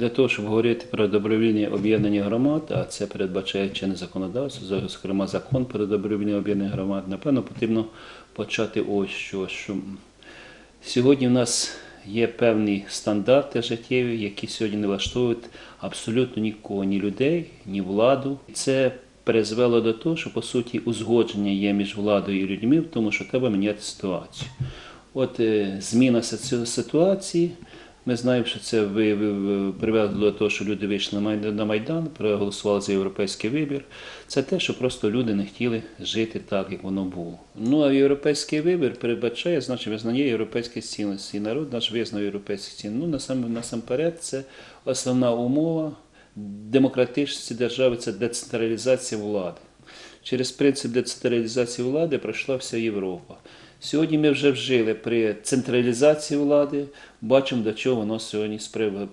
Для того, щоб говорити про добровільні об'єднання громад, а це передбачає чинне законодавство, зокрема закон про добровільні об'єднання громад, напевно, потрібно почати ось що. що сьогодні в нас є певні стандарти життєві, які сьогодні не влаштовують абсолютно нікого, ні людей, ні владу. Це призвело до того, що по суті узгодження є між владою і людьми, в тому що треба міняти ситуацію. От е, зміна ці- ситуації. Ми знаємо, що це привело до того, що люди вийшли на Майдан- проголосували за європейський вибір. Це те, що просто люди не хотіли жити так, як воно було. Ну а європейський вибір передбачає значить визнання європейських цінностей. Народ наш визнав європейські цінності. Ну насам, насамперед, це основна умова демократичності держави це децентралізація влади. Через принцип децентралізації влади пройшла вся Європа. Сьогодні ми вже вжили при централізації влади, бачимо, до чого воно сьогодні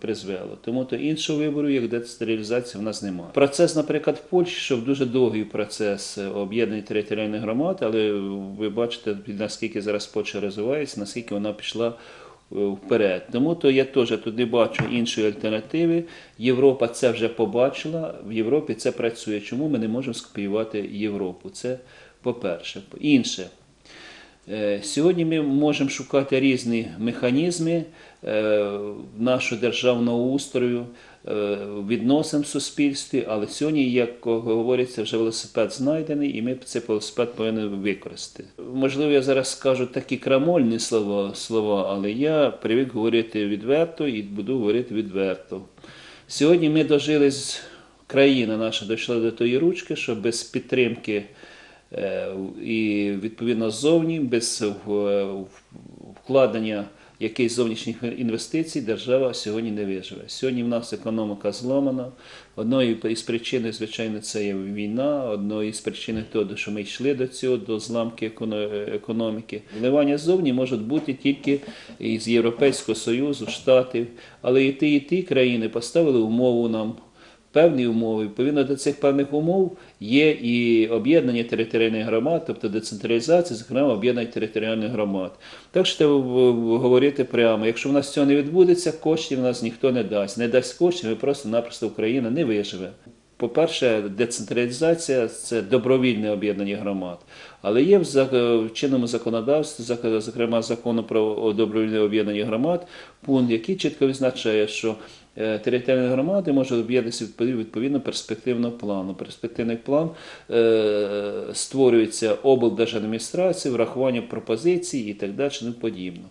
призвело. Тому то іншого вибору, як децентралізація, в нас немає. Процес, наприклад, в Польщі, що дуже довгий процес об'єднання територіальних громад, але ви бачите, наскільки зараз Польща розвивається, наскільки вона пішла е, вперед. Тому то я теж не бачу іншої альтернативи. Європа це вже побачила. В Європі це працює. Чому ми не можемо скопіювати Європу? Це по-перше. Інше. Е, Сьогодні ми можемо шукати різні механізми е, нашого державного устрою, е, відносин в суспільстві, але сьогодні, як говориться, вже велосипед знайдений, і ми цей велосипед повинні використати. Можливо, я зараз скажу такі крамольні слова, слова, але я привик говорити відверто і буду говорити відверто. Сьогодні ми дожили країна наша дійшла до тої ручки, що без підтримки і відповідно ззовні, без е, вкладення якихось зовнішніх інвестицій держава сьогодні не виживе. Сьогодні в нас економіка зламана. Одною із причин, звичайно, це є війна, одною із причин того, що ми йшли до цього, до зламки економіки. Вливання ззовні можуть бути тільки із Європейського Союзу, Штатів, але і ті, і ті країни поставили умову нам певні умови. Відповідно до цих певних умов є і об'єднання територіальних громад, тобто децентралізація, зокрема об'єднання територіальних громад. Так що треба говорити прямо, якщо в нас цього не відбудеться, коштів в нас ніхто не дасть. Не дасть коштів, і просто-напросто Україна не виживе. По-перше, децентралізація це добровільне об'єднання громад. Але є в чинному законодавстві, зокрема закону про добровільне об'єднання громад, пункт, який чітко визначає, що е, територіальні громади може об'єднатися відповідно перспективного плану. Перспективний план е, створюється облдержадміністрації, врахування пропозицій і так далі, і подібно.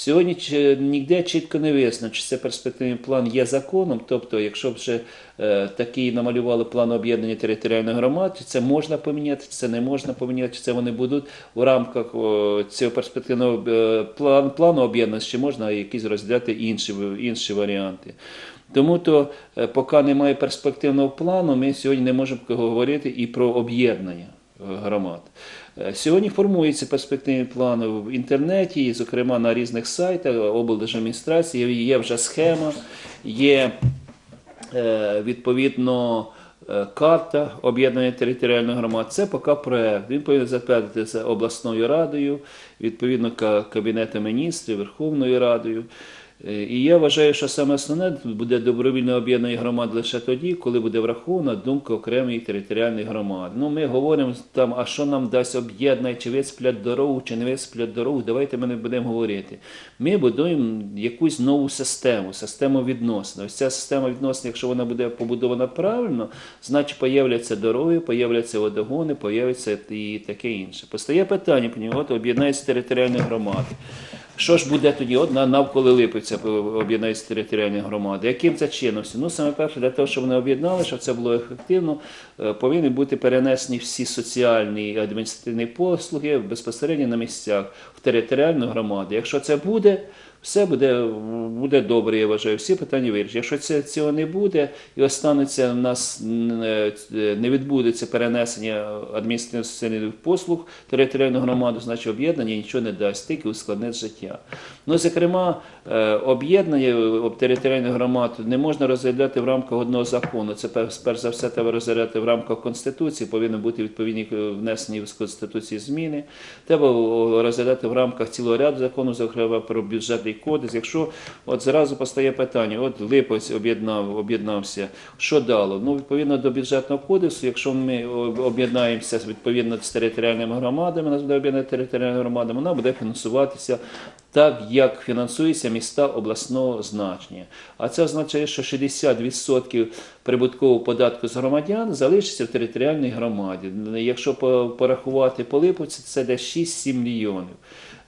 Сьогодні ніде чітко не вияснено, чи це перспективний план є законом, тобто, якщо вже е, такий намалювали план об'єднання територіальних громад, чи це можна поміняти, чи це не можна поміняти, чи це вони будуть у рамках цього перспективного е, план, плану об'єднання, чи можна якісь розділяти інші, інші варіанти. Тому то, е, поки немає перспективного плану, ми сьогодні не можемо говорити і про об'єднання громад. Е, Сьогодні формується перспективний план в інтернеті, зокрема на різних сайтах облдержадміністрації. Є вже схема, є е, відповідно е, карта об'єднання територіальних громад. Це поки проект. Він повинен затвердитися обласною радою, відповідно ка- Кабінетом міністрів, Верховною Радою. Е, І я вважаю, що саме основне буде добровільне об'єднання громад лише тоді, коли буде врахована думка окремої територіальної громади. Ну, ми говоримо там, а що нам дасть об'єднання, чи висплять дорогу, чи не висплять дорогу. Давайте ми не будемо говорити. Ми будуємо якусь нову систему, систему відносин. Ось ця система відносин, якщо вона буде побудована правильно, значить появляться дороги, появляться водогони, появиться і таке інше. Постає питання, по от об'єднається територіальні громади. Що ж буде тоді Одна на- навколо Липеця об'єднається територіальні громади? Яким це чином? Ну, саме перше, для того, щоб вони об'єднали, щоб це було ефективно, е, повинні бути перенесені всі соціальні і адміністративні послуги безпосередньо на місцях в територіальну громаду. Якщо це буде, все буде, буде добре, я вважаю, всі питання вирішать. Якщо це, цього не буде і останеться в нас е, не відбудеться перенесення адміністративних послуг територіальну громаду, значить об'єднання нічого не дасть, тільки ускладнить життя. Ну, зокрема, е, об'єднання е, територіальних громад не можна розглядати в рамках одного закону. Це перш за все треба розглядати в рамках Конституції, повинні бути відповідні е, внесені в Конституції зміни. Треба розглядати в рамках цілого ряду законів, зокрема про бюджет бюджетний кодекс. Якщо от зразу постає питання, от Липовець об'єднав, об'єднався, що дало? Ну, відповідно до бюджетного кодексу, якщо ми об'єднаємося відповідно з територіальними громадами, нас буде об'єднати територіальна громада, вона буде фінансуватися так, як фінансуються міста обласного значення. А це означає, що 60% прибуткового податку з громадян залишиться в територіальній громаді. Якщо по- порахувати по Липовці, це десь 6-7 мільйонів.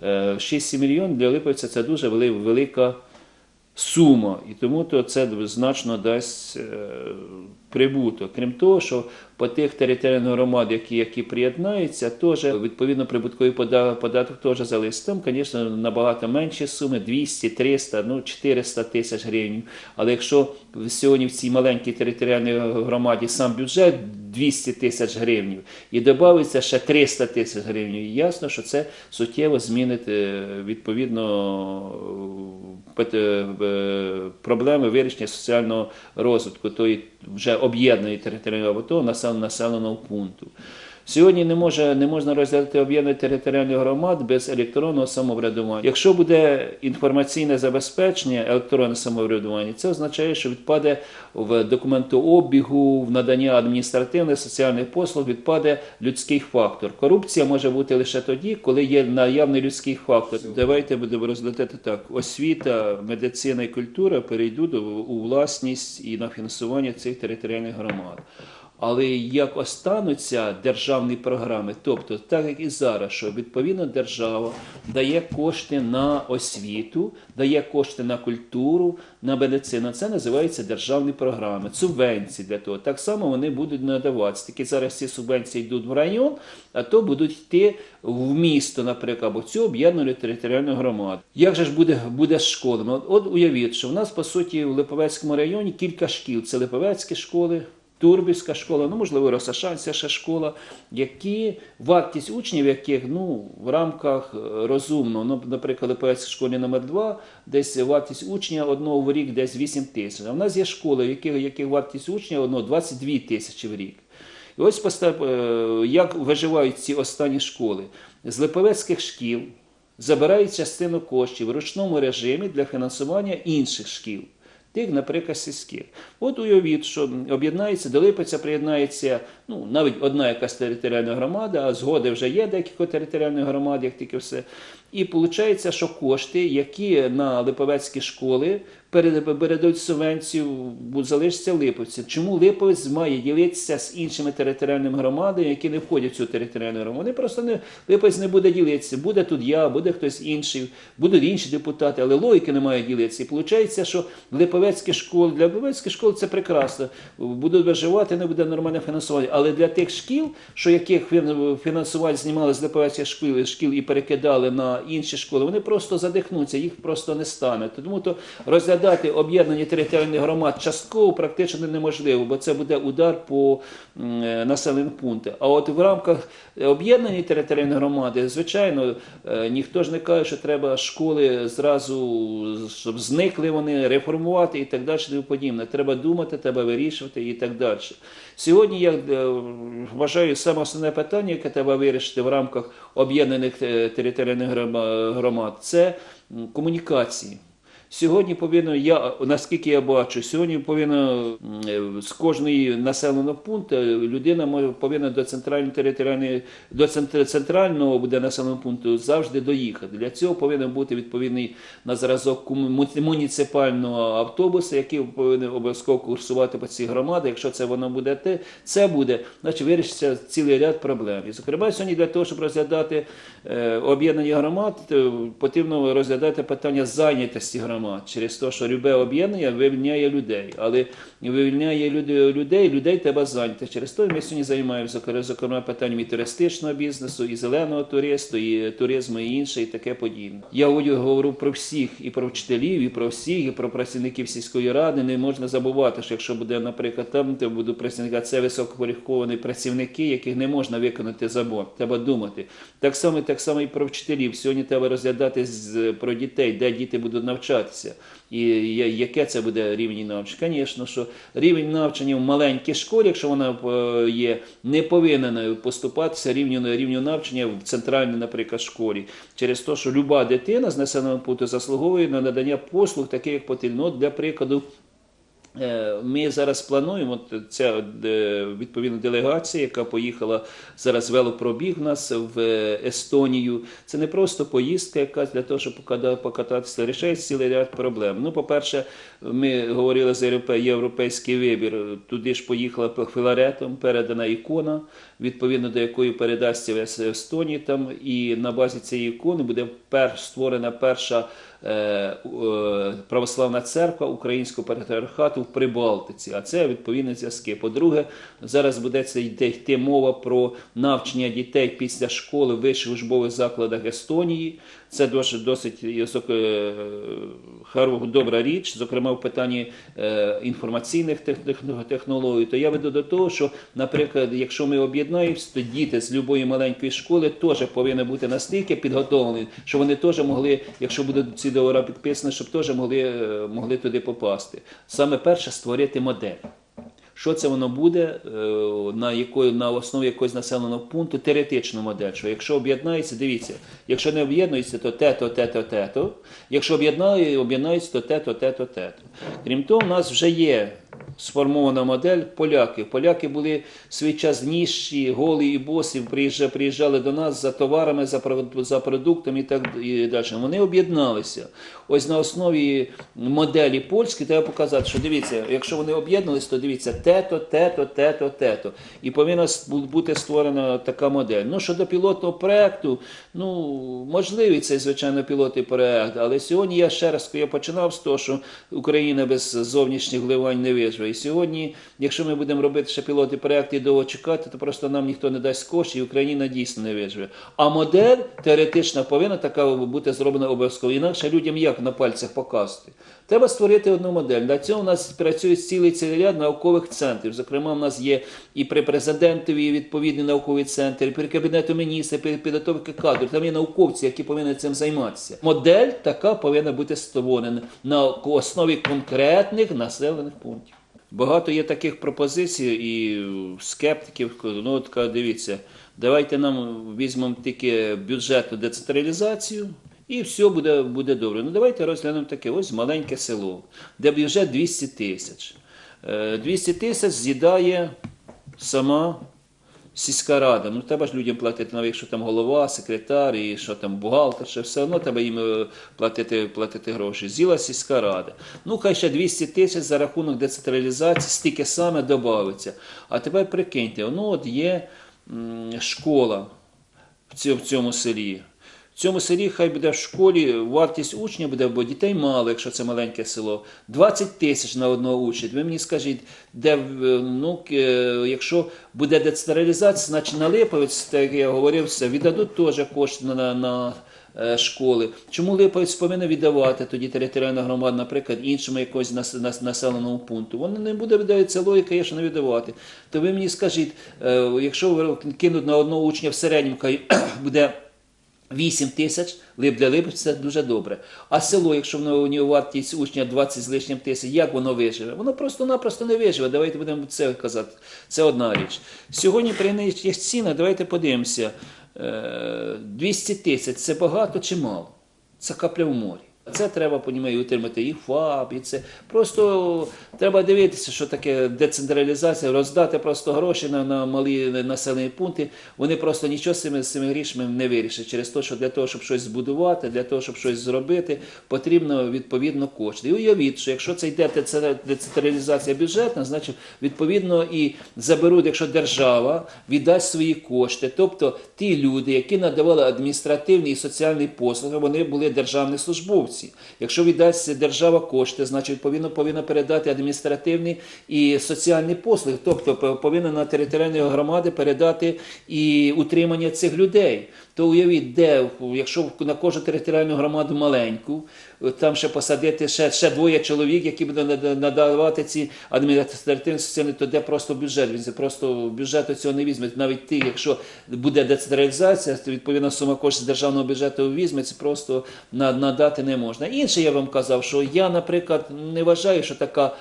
Е, 6-7 мільйонів для Липовця це дуже вели- велика сума, і тому то це значно дасть е, прибуток. Крім того, що по тих територіальних громад, які, які приєднаються, теж відповідно прибутковий пода- податок теж залишиться. Там, звісно, набагато менші суми 200, 300, ну 400 тисяч гривень. Але якщо сьогодні в цій маленькій територіальній громаді сам бюджет 200 тисяч гривень і додається ще 300 тисяч гривень, ясно, що це суттєво змінить е, відповідно проблеми вирішення соціального розвитку тої вже об'єднаної територіальної населеного пункту. Сьогодні не, може, не можна розглядати об'єднані територіальні громад без електронного самоврядування. Якщо буде інформаційне забезпечення, електронне самоврядування, це означає, що відпаде в документообігу, в надання адміністративних соціальних послуг, відпаде людський фактор. Корупція може бути лише тоді, коли є наявний людський фактор. Давайте будемо розглядати так: освіта, медицина і культура перейдуть у власність і на фінансування цих територіальних громад. Але як остануться державні програми, тобто так як і зараз, що відповідно держава дає кошти на освіту, дає кошти на культуру, на медицину, це називається державні програми, субвенції для того. Так само вони будуть надаватися. Тільки зараз ці субвенції йдуть в район, а то будуть йти в місто, наприклад, або цю об'єднану територіальну громаду. Як же ж буде, буде з школами? От, от уявіть, що в нас по суті в Липовецькому районі кілька шкіл. Це Липовецькі школи. Турбівська школа, ну можливо, Росошанська ще школа, які вартість учнів, яких ну в рамках е, розумно, ну, наприклад, Липовецькій школі номер 2 десь вартість учня одного в рік десь 8 тисяч. А в нас є школи, яких, яких вартість учня одного 22 тисячі в рік. І ось постав, е, як виживають ці останні школи. З Липовецьких шкіл забирають частину коштів в ручному режимі для фінансування інших шкіл. Тих, наприклад, сільських. От уявіть, що об'єднається, до Липеця приєднається ну, навіть одна якась територіальна громада, а згоди вже є декілька територіальних громад, як тільки все. І виходить, що кошти, які на Липовецькі школи перед- передають субвенцію, залишиться Липовці. Чому Липовець має ділитися з іншими територіальними громадами, які не входять в цю територіальну громаду? Вони просто не Липовець не буде ділитися. Буде тут я, буде хтось інший, будуть інші депутати, але логіки немає ділитися. І виходить, що Липовецькі школи для Липовецьких школ це прекрасно. Будуть виживати, не буде нормальне фінансування. Але для тих шкіл, що яких фін- фінансування знімали з Липовецьких шкіл, шкіл і перекидали на інші школи, вони просто задихнуться, їх просто не стане. Тому то розглядати об'єднані територіальні громад частково практично неможливо, бо це буде удар по е, населеним пунктам. А от в рамках об'єднаної територіальної громади, звичайно, е, ніхто ж не каже, що треба школи зразу, щоб зникли вони, реформувати і так далі. і подібне. Треба думати, треба вирішувати і так далі. Сьогодні я е, вважаю саме основне питання, яке треба вирішити в рамках об'єднаних територіальних громад, це комунікації. Сьогодні повинно, я наскільки я бачу, сьогодні повинно е, з кожної населеного пункту людина повинна до центральної територіальної до центр- центрального буде населеного пункту завжди доїхати. Для цього повинен бути відповідний на зразок муніципального автобуса, який повинен обов'язково курсувати по цій громаді. Якщо це воно буде те, це буде, значить вирішиться цілий ряд проблем. І зокрема, сьогодні для того, щоб розглядати е, об'єднані громад, потрібно розглядати питання зайнятості громад через те, що любе об'єднання вивільняє людей, але вивільняє людей, людей треба зайняти. Через те ми сьогодні займаємося зокрема, питаннями туристичного бізнесу, і зеленого туристу, і туризму, і інше, і таке подібне. Я говорю про всіх, і про вчителів, і про всіх, і про працівників сільської ради. Не можна забувати, що якщо буде, наприклад, там, то будуть працівники, а це висококваліфіковані працівники, яких не можна виконати забор. Треба думати. Так само, так само і про вчителів. Сьогодні треба розглядати про дітей, де діти будуть навчатися. Навчатися. І яке це буде рівень навчання? Звісно, що рівень навчання в маленькій школі, якщо вона е, є, не повинен поступатися рівню, рівню навчання в центральній, наприклад, школі. Через те, що люба дитина з населеного пункту заслуговує на надання послуг, таких як потрібно. Для прикладу, Ми зараз плануємо ця е, відповідна делегація, яка поїхала зараз велопробіг у нас в е, Естонію. Це не просто поїздка, якась для того, щоб покататися, рішає цілий ряд проблем. Ну, по-перше, ми говорили за європейський вибір. Туди ж поїхала філаретом, передана ікона, відповідно до якої передасться в Естонії. Там і на базі цієї ікони буде створена перша е, е, православна церква українського патріархату в Прибалтиці. А це відповідні зв'язки. По-друге, зараз буде це йти мова про навчання дітей після школи в вищих службових закладах Естонії. Це досить досить е, добра річ, зокрема в питанні е, інформаційних тех- тех- технологій. То я веду до того, що, наприклад, якщо ми об'єднаємося, то діти з будь-якої маленької школи теж повинні бути настільки підготовлені, що вони теж могли, якщо будуть ці договори підписані, щоб теж могли, е, могли туди попасти. Саме перше створити модель. Що це воно буде е, на якої на основі якогось населеного пункту теоретичну модель. Що якщо об'єднається, дивіться, якщо не об'єднується, то те-то, те-то, те-то. Якщо об'єднає, об'єднається, то те-то, те-то, те-то. Крім того, у нас вже є сформована модель поляки. Поляки були свій час ніжчі, голі і босі, приїжджали, до нас за товарами, за, продуктами і так і далі. Вони об'єдналися. Ось на основі моделі польської треба показати, що дивіться, якщо вони об'єдналися, то дивіться те-то, те-то, те-то, те-то. І повинна бути створена така модель. Ну, щодо пілотного проекту, ну, можливий цей, звичайно, пілотний проект, але сьогодні я ще раз я починав з того, що Україна без зовнішніх вливань не виживе. І сьогодні, якщо ми будемо робити ще пілотний проект і довго чекати, то просто нам ніхто не дасть коштів, і Україна дійсно не виживе. А модель теоретична повинна така бути зроблена обов'язково. Інакше людям як на пальцях показувати. Треба створити одну модель. Для цього у нас працює цілий цілий ряд наукових центрів. Зокрема, у нас є і при президентові відповідний науковий центр, і при кабінету міністрів, при підготовки кадрів. Там є науковці, які повинні цим займатися. Модель така повинна бути створена на основі конкретних населених пунктів. Багато є таких пропозицій і скептиків. Ну, от дивіться, давайте нам візьмемо тільки бюджетну децентралізацію. І все буде, буде добре. Ну давайте розглянемо таке. Ось маленьке село, де бюджет 200 тисяч. Е, 200 тисяч з'їдає сама сільська рада. Ну треба ж людям платити, навіть якщо там голова, секретар і що там бухгалтер, ще все одно треба їм е, платити, платити гроші. Зіла сільська рада. Ну хай ще 200 тисяч за рахунок децентралізації, стільки саме додається. А тепер прикиньте, ну от є школа в цьому селі. В цьому селі хай буде в школі вартість учня буде, бо дітей мало, якщо це маленьке село. 20 тисяч на одного учня. Ви мені скажіть, де ну, е, якщо буде децентралізація, значить на Липовець, так я говорив, все, віддадуть теж кошти на, на, е, школи. Чому Липовець повинен віддавати тоді територіальна громада, наприклад, іншому якогось нас, нас, населеному пункту? Воно не буде віддаватися логіка, є що не віддавати. То ви мені скажіть, е, якщо ви кинуть на одного учня в середньому, буде 8 тисяч, лип для лип це дуже добре. А село, якщо воно у нього вартість учня 20 з лишнім тисяч, як воно виживе? Воно просто-напросто не виживе. Давайте будемо це казати. Це одна річ. Сьогодні при нинішніх цінах, давайте подивимося. Е, 200 тисяч це багато чи мало? Це капля в морі. Це треба, понімаю, утримати і ФАП, і це. Просто треба дивитися, що таке децентралізація, роздати просто гроші на, на малі населені пункти. Вони просто нічого з цими, з цими грішми не вирішать. Через те, що для того, щоб щось збудувати, для того, щоб щось зробити, потрібно відповідно кошти. І уявіть, що якщо це йде деце- децентралізація бюджетна, значить відповідно і заберуть, якщо держава віддасть свої кошти. Тобто ті люди, які надавали адміністративні і соціальні послуги, вони були державні службовці. Якщо віддасть держава кошти, значить відповідно повинна передати адміністративні і соціальні послуги. Тобто повинна на територіальні громади передати і утримання цих людей. То уявіть, де, якщо на кожну територіальну громаду маленьку, там ще посадити ще, ще двоє чоловік, які будуть надавати ці адміністративні соціальні, то де просто бюджет. Він просто бюджету цього не візьме. Навіть ти, якщо буде децентралізація, то відповідно сума коштів з державного бюджету візьме, це просто на- надати не можна. Інше я вам казав, що я, наприклад, не вважаю, що така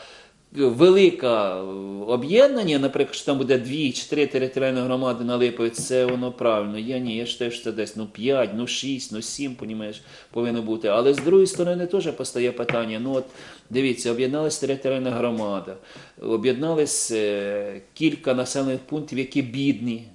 велика е, об'єднання, наприклад, що там буде дві чи три територіальні громади на Липові, це воно правильно. Я ні, я вважаю, що це десь ну 5, ну 6, ну 7, понімаєш, повинно бути. Але з другої сторони теж постає питання. Ну от дивіться, об'єдналась територіальна громада, об'єднались е, кілька населених пунктів, які бідні.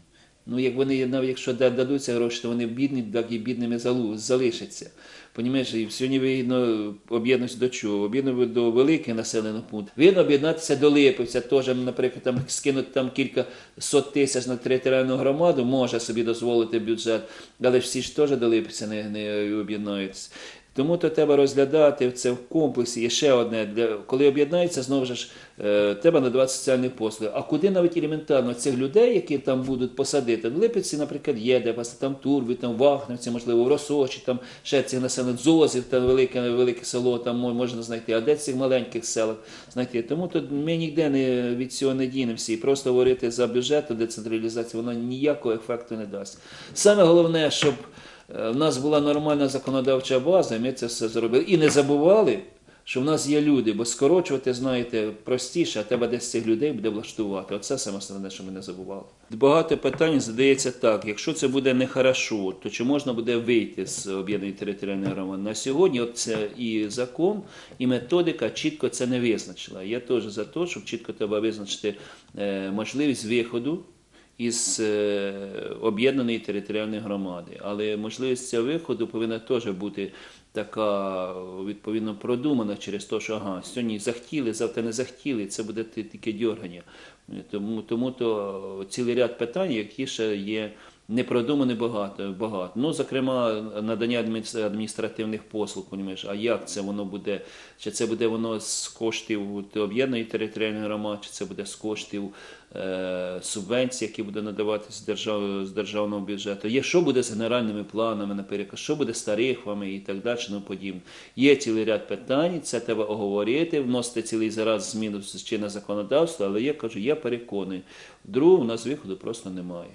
Ну, як вони навіть якщо дадуться гроші, то вони бідні, так і бідними залишаться. Понімаєш, і сьогодні вигідно об'єднатися до чого? Об'єднувати до великих населених пунктів. Вигідно об'єднатися до Липовця, теж, наприклад, там скинути там кілька сот тисяч на територіальну громаду, може собі дозволити бюджет, але всі ж теж до Липовця не, не об'єднаються. Тому то треба розглядати це в комплексі. І ще одне, для, коли об'єднаються, знову ж е, треба надавати соціальні послуги. А куди навіть елементарно цих людей, які там будуть посадити? В Липецьці, наприклад, є, де пасти, там Турбі, там Вахневці, можливо, в Росочі, там ще цих населених Зозів, там велике, велике село там можна знайти, а де цих маленьких селах знайти. Тому то ми ніде не від цього не дінемося. І просто говорити за бюджет, децентралізацію, воно ніякого ефекту не дасть. Саме головне, щоб в нас була нормальна законодавча база, ми це все зробили. І не забували, що в нас є люди, бо скорочувати, знаєте, простіше, а треба десь цих людей буде влаштувати. Оце саме основне, що ми не забували. Багато питань задається так: якщо це буде нехорошо, то чи можна буде вийти з об'єднаної територіальної громади? На сьогодні от це і закон, і методика чітко це не визначила. Я теж за те, щоб чітко треба визначити е, можливість виходу із е, об'єднаної територіальної громади. Але можливість цього виходу повинна теж бути така відповідно продумана через те, що ага, сьогодні захотіли, завтра не захотіли, це буде тільки дьоргання. Тому, тому то цілий ряд питань, які ще є непродумані багато. багато. Ну, зокрема, надання адміністра- адміністративних послуг, понімаєш, а як це воно буде? Чи це буде воно з коштів об'єднаної територіальної громади, чи це буде з коштів е, субвенцій, які буде надаватися з, держав, з державного бюджету? Є що буде з генеральними планами, наприклад, що буде з тарифами і так далі, ну подібне. Є цілий ряд питань, це треба оговорити, вносити цілий зараз зміну в чинне законодавство, але я кажу, я переконаний, другого у нас виходу просто немає.